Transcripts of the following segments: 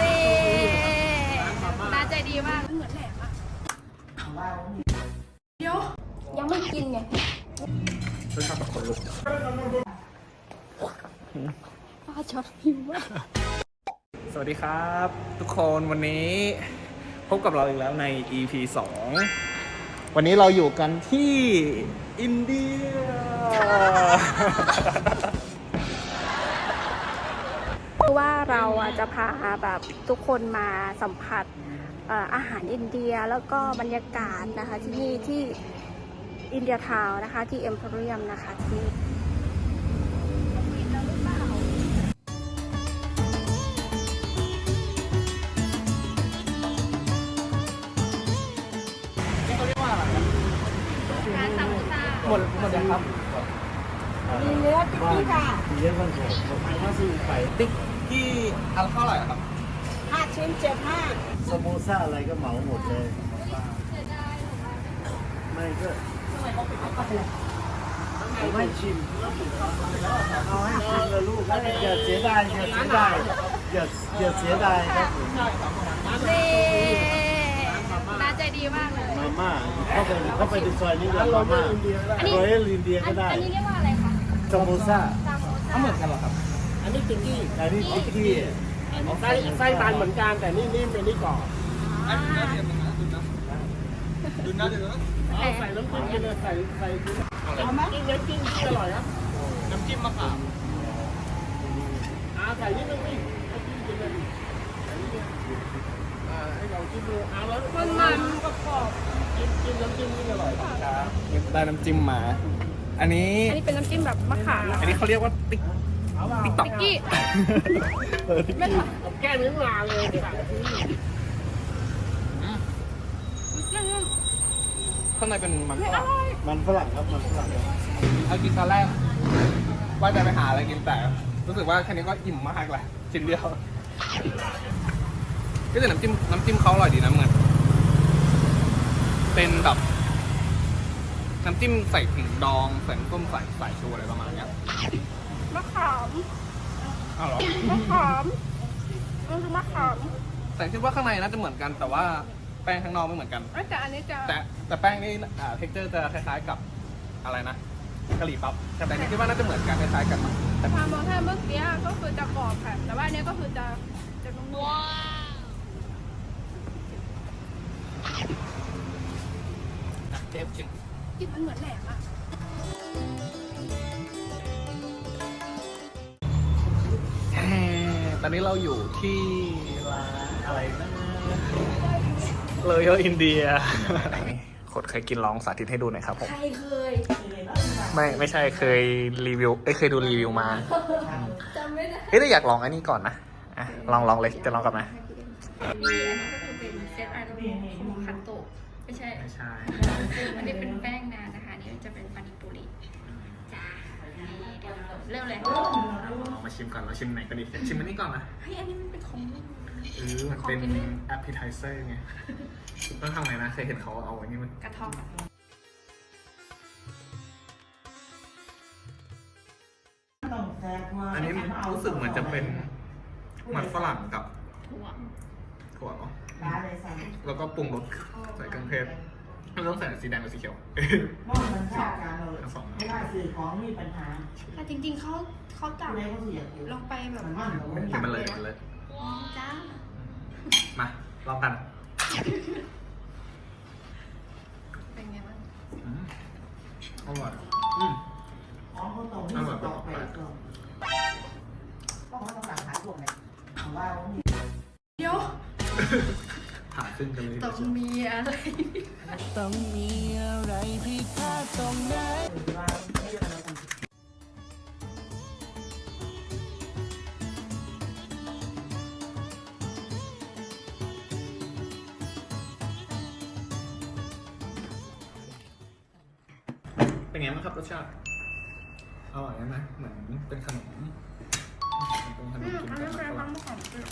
นี่น้าใจดีมาก เหมือนแหลมอะเดี๋ยว ยังไม่กินไงรสชาติแบบคนลุกป้าชอบพิมพ์ว่าสวัสดีครับ ทุกคนวันนี้พบกับเราอีกแล้วใน EP 2 วันนี้เราอยู่กันที่อินเดีย คือว่าเราอะจะพาแบบทุกคนมาสัมผัสเอ่ออาหารอินเดียแล้วก็บรรยากาศนะคะที่นี่ที่อินเดียทาวน์นะคะที่เอ็มพ r รียมนะคะที่นี่เขาเรียกว่าอะไรนะหมดหมดยังครับมีเนื้อติ๊กกี้ค่ะเยอะมากเลยผมหมายว่าซื้อไปติ๊ก ที่อันเท่าไหร่ครับห้าชิ้นเจ็ดห้าสโมซ่าอะไรก็เหมาหมดเลย ไม่ก็ผมให้ชิมเอาให้ชิมเลยลูกอย่าเสียดายอย่าเสียดายอย่าอย่าเสียดายครับผมนี่น้าใจดีมากเลย มาม่าเข้าไปเข้าไปในซอยนี้เลยมาม่าอันนี้โรยลินเดียอัก็นได้ อันนี้เรียกว่าอะไรคะสโมซ่าซามโมเอาเหมือนกันเหรอครับ อันนี้ติ๊กกี้อันนี้ติ๊กกี้ไส้ไส้บานเหมือนกันแต่นี่นิ่มเป็นนี่กรอบอันนี้น่าเรียนนะดูนะดูนะดูนะเอาใส่น้ำจิ้มกินเลยใส่ใส่เอาไหมจิ้มน้ำจิ้มที่อร่อยครับน้ำจิ้มมะขามอ่าใส่นิดนึงนี่น้ำจิ้มกินเลยใส่นิดนึงอ่าให้เราจิ้มดูเอาแล้วมันมันกรอบๆจิ้มจิ้มน้ำจิ้มนี่อร่อยได้น้ำจิ้มมา อันนี้ อันนี้เป็นน้ำจิ้มแบบมะขามนะอันนี้เขาเรียกว่าติ๊ก ติ๊กต็อกกี้เออติ๊กไม่กี้ค่ะแก้เนื้อมาเลยค่ะข้างในเป็นมันฝไม่อรั่งร่อยมันฝรั่งครับ มันฝรั่งเอากินตอนแรกว่าจะไปหาอะไรกินแต่รู้สึกว่าแค่นี้ก็อิ่มมากแหละชิ้นเดียว ก็แต่น้ำจิ้มน้ำจิ้มเขาอร่อยดีนะเหมือนเป็นแบบน้ำจิ้มใส่ผิงดองใส่น้ำส้มใส่ใส่ชูอะไรประมาณเนี้ย มะขามอ้าวเหรอมะขามมันคือมะขามแต่คิดว่าข้างในน่าจะเหมือนกัน แต่ว่าแป้งข้างนอกไม่เหมือนกัน เอ้ยแต่อันนี้จะแต่แต่แป้งนี่อ่าเท็กเจอร์จะคล้ายๆกับอะไรนะกะหรี่ปั๊บแต่อันนี้คิดว่าน่าจะเหมือนกันคล้ายๆกันมั้งแต่พาโมท่าเมื่อกี้ก็คือจะกรอบค่ะ แต่ว่าอันนี้ก็คือจะจะนุ่มๆเทปจริงกินมันเหมือนแหลมอะ ตอนนี้เราอยู่ที่ร้านอะไรนะเลยอินเดียคนเคยกินลองสาธิตให้ดูหน่อยครับผม ใครเคยไม่ไม่ใช่เคยรีวิวเอ้ยเคยดูรีวิวมาจำไม่ได้เอ้ยแต่อยากลองอันนี้ก่อนนะอะลองลองเลยจะลองกับไหมมีอันนี้ก็คือเป็นเซตอาร์โดโมคันโตะไม่ใช่ไม่ใช่อันนี้เป็นแป้งนานนะคะอันนี่จะเป็นปานิปุริจ้านี่ เดี๋ยวเริ่มเลยลองมาชิมก่อนเราชิมไหนก็ดีชิมอันนี้ก่อนนะเฮ้ยอันนี้มันเป็นของเออมันเป็น appetizer ไงต้องทำไงนะเคยเห็นเขาเอาอันนี้มันกระท่อมอันนี้รู้สึกเหมือนจะเป็นมันฝรั่งกับถั่วถั่วเนาะแล้วก็ปรุงรสใส่เครื่องเทศ ไม่ต้องใส่สีแดงหรือสีเขียวว่ามันชาการเลยทั้งสอง ไม่ได้สื่อของมีปัญหาแต่จริงๆเขาเขาจับอะไรก็เสียอยู่ลงไปแบบมันมั่นหรือเห็นมันเลยมันเลยจ้ามาลองกันเป็นไงบ้างอืมอร่อยอืมของเขาตรงนี้ต่อไปก็ต้องต้องการขายพวกไหนว่าเดี๋ยว ผ่าขึ้นกันเลยต้องมีอะไร ต้องมีอะไรผิดพลาดตรงไหนว่าไม่อะไรกันเป็นไงบ้างครับรสชาติอร่อยไหมเหมือนเป็นขนมเป็นขนอืมมกินอันกันี้บเป็นฝรั่งน้ำมะขามเปียก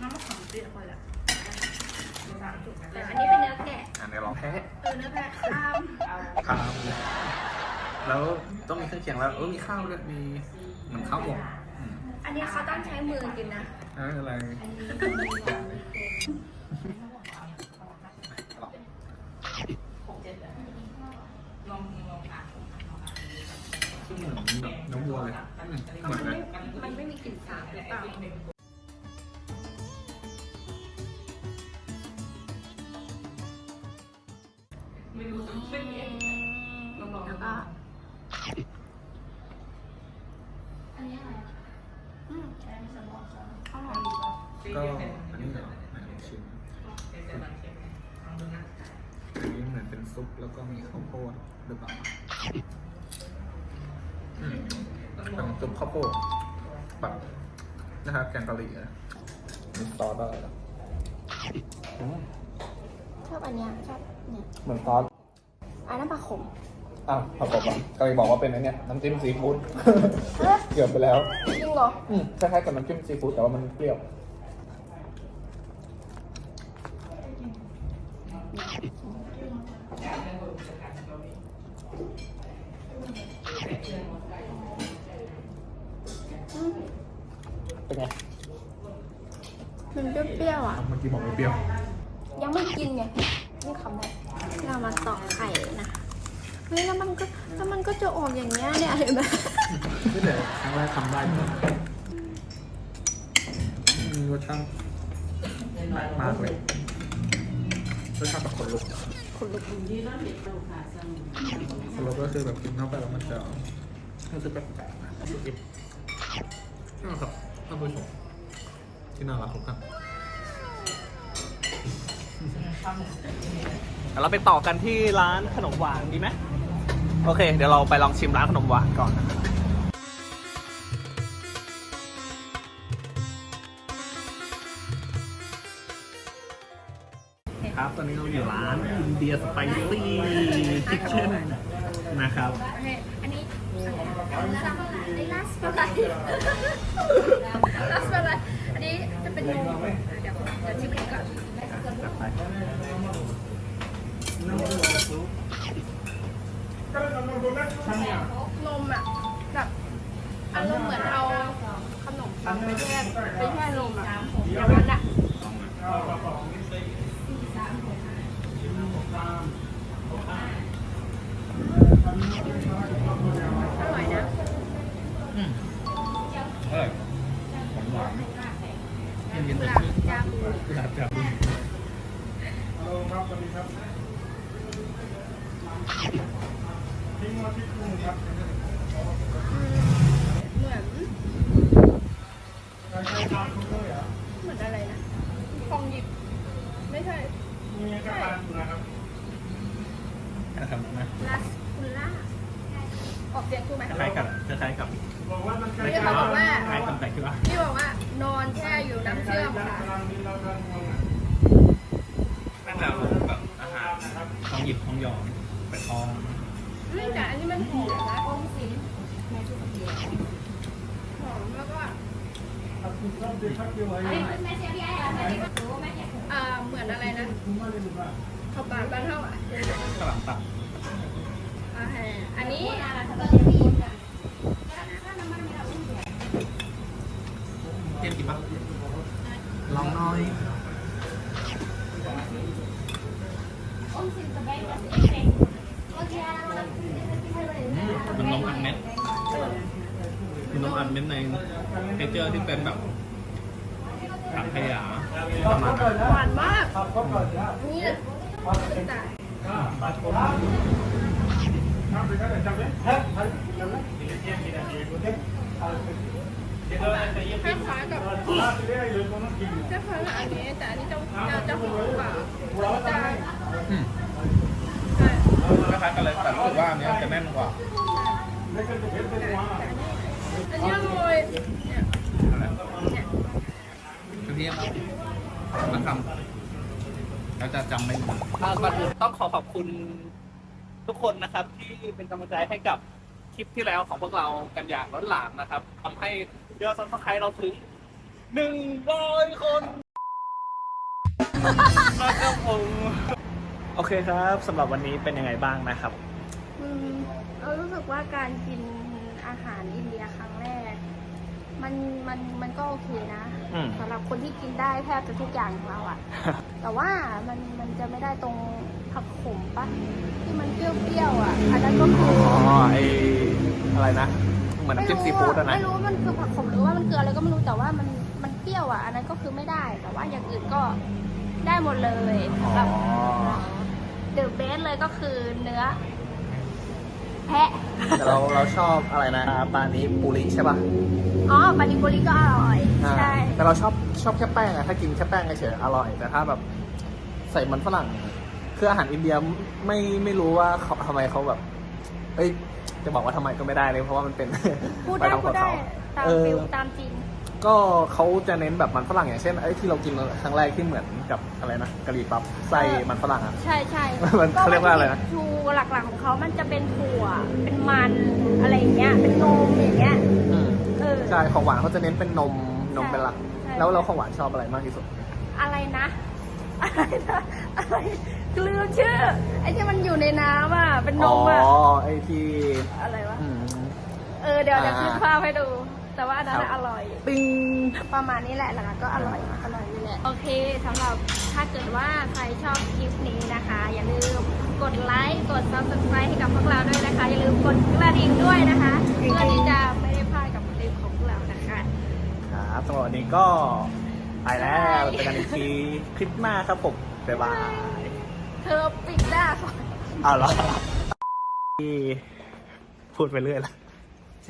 น้ำมะขามเปียกคนละ แต่อันนี้เป็นเนื้อแกะอะเดี๋ยวลองแพ้เออเนื้อแกะข้ามครับแล้วต้องมีเครื่องเคียงแล้วเออมีข้าวด้วยมีเหมือนข้าวหมกอืมอันอันนี้เขาต้องใช้มือกินนะอะไรซึ่งเหมือนแบบน้ำวัวเลยอืมเหมือนเลย มันไม่มีกลิ่นสาบหรือเปล่า ซุปแล้วก็มีข้าวโพดหรือเปล่าอืมเป็นซุปข้าวโพดแบบนะครับแกงกะหรี่อะมีซอสอะไรล่ะอืมชอบอันเนี้ยชอบเนี่ยเหมือนซอสอันนั้นปลาขมอ้าวผักกบอะกะหรี่บอกว่าเป็นไอเนี่ยน้ำจิ้มซีฟู้ดเกือบไปแล้วจริงเหรออืมคล้ายๆกับน้ำจิ้มซีฟู้ดแต่ว่ามันเปรี้ยว อืม เป็นไง มันเปรี้ยวๆอะ เมื่อกี้บอกไม่เปรี้ยว ยังไม่กินไงนี่คำแรกเรามาตอกไข่นะเฮ้ยแล้วมันก็แล้วมันก็จะออกอย่างเงี้ยเนี่ยเห็นไหมนี่แต่ครั้งแรกทำได้เลยอืมรสชาติมากเลยรสชาติแบบคนลุกคนลุกคนลุกก็คือแบบกินเข้าไปแล้วมันจะรู้สึกแปลกๆนะรู้สึกอิ่มนี่นแหละครับท่านผู้ชม ที่น่ารักทุกท่านเราไปต่อกันที่ร้านขนมหวานดีไหมโอเค เดี๋ยวเราไปลองชิมร้านขนมหวานก่อนนะครับครับ ตอนนี้เราอยู่ร้านอินเดียสไปซี่คิทเช่นนะครับ อันนี้อันนี้ลาสปาไลลาสปาไลอั นนี้จะเป็นนมเดี๋ยวเดี๋ยวชิมเอันนี้ก่อนนมอะแบบอารมณ์เหมือนเอาขนมปังไปแช่ไปแช่นมอะอย่างนั้นอะ ครับสวัสดีครับทิ้งมาที่กรุงครับเหมือนการใช้ตามคุณเลยเหรอเหมือนอะไรนะฟองหยิบ ไม่ใช่มีกระดานอยู่นะครับนะครับนะลาสคุล่าออกเสียงถูกไหมคล้ายๆกับคล้ายๆกับบอกว่ามัน อบเด็กชอบเกี่ยวอะไรอ่าเหมือนอะไรนะคุณไม่ได้ดูว่าข้าวปากบ้านเท่าอะกระหล่ำตับอ่าฮะอันนี้เทียนกินปะลองน้อยมันนมอัดเม็ดมันนมอัดเม็ดในเทเจอร์ที่เป็นแบบ ถังขยะประมาณนั้นหวานมากครับก็ก่อนนะนี่แหละแต่ครับไปกันจับเลยฮะจับเลยคล้ายๆกับลาไปเรื่อยเลยก็ต้องกินคล้ายๆกับอันนี้แต่อันนี้จะจะจะหอมกว่าจะอืมใช่คล้ายๆกันเลยแต่รู้สึกว่าอันเนี้ยจะแน่นกว่าไม่เคยเห็นเป็นว่าอันนี้อร่อยเนี่ยอะไรเนี่ยกระเทียมมาทำแล้วจะจำไม่หมดก่อนอื่นต้องขอขอบคุณทุกคนนะครับ ที่เป็นกำลังใจให้กับคลิปที่แล้วของพวกเรากันอย่างล้นหลามนะครับทำให้ยอดซับสไครต์เราถึงหนึ่งร้อยคนนะครับผมโอเคครับสำหรับวันนี้เป็นยังไงบ้างนะครับ อืมเรารู้สึกว่าการกินอาหารอินเดียครั้งแรก มันมันมันมันก็โอเคนะอืม สำหรับคนที่กินได้แทบจะทุกอย่างของเราอะ แต่ว่ามันมันจะไม่ได้ตรงผักขมปะที่มันเปรี้ยวๆอะอันนั้นก็คืออ๋ออไออะไรนะ เหมือนน้ำจิ้มซีฟู้ดอะนะ ไม่รู้ว่ามันคือผักขมหรือว่ามันคืออะไรก็ไม่รู้แต่ว่ามันมันเปรี้ยวอะอันนั้นก็คือไม่ได้ แต่ว่าอย่างอื่นก็ได้หมดเลยสำหรับอ๋อ เดอะเบสเลยก็คือเนื้อ แพะ แต่เราเราชอบอะไรนะปลานี้ปูริใช่ป่ะอ๋อปานิปุริก็อร่อย อ่าใช่ แต่เราชอบชอบแค่แป้งอะถ้ากินแค่แป้งเฉยๆอร่อย แต่ถ้าแบบใส่มันฝรั่งคืออาหารอินเดียไม่ไม่รู้ว่าเขาทำไมเขาแบบเอ้ยจะบอกว่าทำไมก็ไม่ได้เลยเพราะว่ามันเป็น พูดได้ปลาท้องพูดได้เขาตามเออฟิลตามจริง ก็เขาจะเน้นแบบมันฝรั่งอย่างเช่นไอ้ที่เรากินครั้งแรกที่เหมือนกับอะไรนะกะหรี่ปั๊บใส่มันฝรั่งอะใช่ใช่มันเขาเรียกว่าอะไรนะ ชูหลักๆของเขามันจะเป็นถั่ว เป็นมันอะไรอย่างเงี้ย เป็นนมอย่างเงี้ยอืมเออ ใช่ของหวานเขาจะเน้นเป็นนมนมเป็นหลัก ใช่ แล้วเราของหวานชอบอะไรมากที่สุด อะไรนะ อะไรนะ อะไรลืมชื่อ ไอ้ที่มันอยู่ในน้ำอะ เป็นนอ๋อมอะ ไอ้ที่อะไรวะ อืม เออเดี๋ยวเดี๋ยวอ่า ขึ้นภาพให้ดู แต่ว่าอันนั้นครัอะบอร่อย ปิ้งประมาณนี้แหละหลักๆก็อร่อยอร่อยนี่แหละโอเคสำหรับถ้าเกิดว่าใครชอบคลิปนี้นะคะ อย่าลืมกดไลค์กด subscribe ให้กับพวกเราด้วยนะคะ อย่าลืมกดกระดิ่งด้วยนะคะเพื่อที่จะไม่ได้พลาดกับคลิปของพวกเรานะคะ ครับสำหรับวันนี้ก็ไปแล้วบ๊ายบายเจอกันอีกทีคลิปหน้าครับผมบ๊ายบายเธอปิดหน้าก่อนเอาเหรอที่พูดไปเรื่อยละ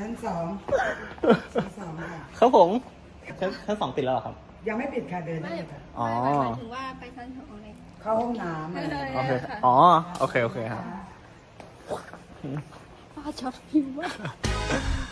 ชั้นสองชั้นสองค่ะ ครับผมชั้นชั้นสองปิดแล้วเหรอครับ ยังไม่ปิดค่ะเดินได้เลยค่ะอ๋อ ไม่หมายถึงว่าไปชั้นสองเลยเข้าห้องน้ำอะไรอย่างเงี้ย โอเค อ๋อ โอเค โอเคครับป้าช็อตฟิวมาก